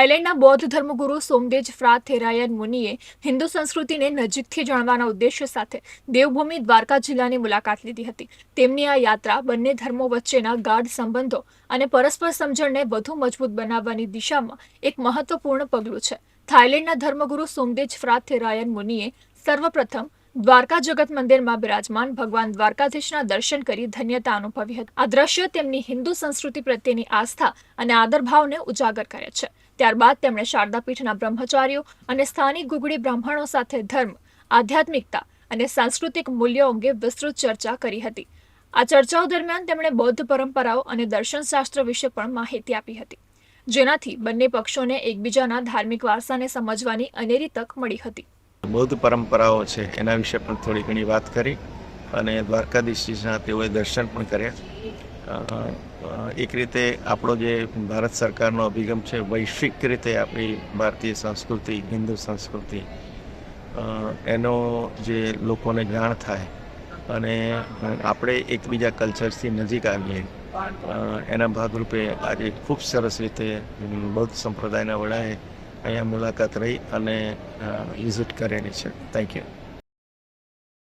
થાઇલેન્ડના બૌદ્ધ ધર્મગુરુ સોમદેજ ફ્રા થેરાયન મુનિએ હિન્દુ સંસ્કૃતિને નજીકથી જાણવાના ઉદ્દેશ્ય સાથે દેવભૂમિ દ્વારકા જિલ્લાની મુલાકાત લીધી હતી. તેમની આ યાત્રા બંને ધર્મો વચ્ચેના ગાઢ સંબંધો અને પરસ્પર સમજણને વધુ મજબૂત બનાવવાની દિશામાં એક મહત્વપૂર્ણ પગલું છે. થાઇલેન્ડના ધર્મગુરુ સોમદેજ ફ્રા થેરાયન મુનિએ સર્વપ્રથમ દ્વારકા જગત મંદિરમાં બિરાજમાન ભગવાન દ્વારકાધીશના દર્શન કરી ધન્યતા અનુભવી હતી. આ દ્રશ્ય તેમની હિન્દુ સંસ્કૃતિ પ્રત્યેની આસ્થા અને આદરભાવને ઉજાગર કરે છે. ત્યારબાદ તેમણે શારદાપીઠના બ્રહ્મચારીઓ અને સ્થાનિક ગુગડી બ્રાહ્મણો સાથે ધર્મ, આધ્યાત્મિકતા અને સાંસ્કૃતિક મૂલ્યો અંગે વિસ્તૃત ચર્ચા કરી હતી. આ ચર્ચાઓ દરમિયાન તેમણે બૌદ્ધ પરંપરાઓ અને દર્શનશાસ્ત્ર વિશે પણ માહિતી આપી હતી. જેનાથી બંને પક્ષોને એકબીજાના ધાર્મિક વારસાને સમજવાની અનેરી તક મળી હતી. બૌદ્ધ પરંપરાઓ છે, એના વિશે પણ થોડી ઘણી વાત કરી અને દ્વારકાધીશજીના તેઓએ દર્શન પણ કર્યા. એક રીતે આપણો જે ભારત સરકારનો અભિગમ છે, વૈશ્વિક રીતે આપણી ભારતીય સંસ્કૃતિ, હિન્દુ સંસ્કૃતિ એનો જે લોકોને જાણ થાય અને આપણે એકબીજા કલ્ચરથી નજીક આવીએ એના ભાગરૂપે આજે ખૂબ સરસ રીતે બૌદ્ધ સંપ્રદાયના વડાએ અહીંયા મુલાકાત રહી અને વિઝિટ કરેલી છે. Thank you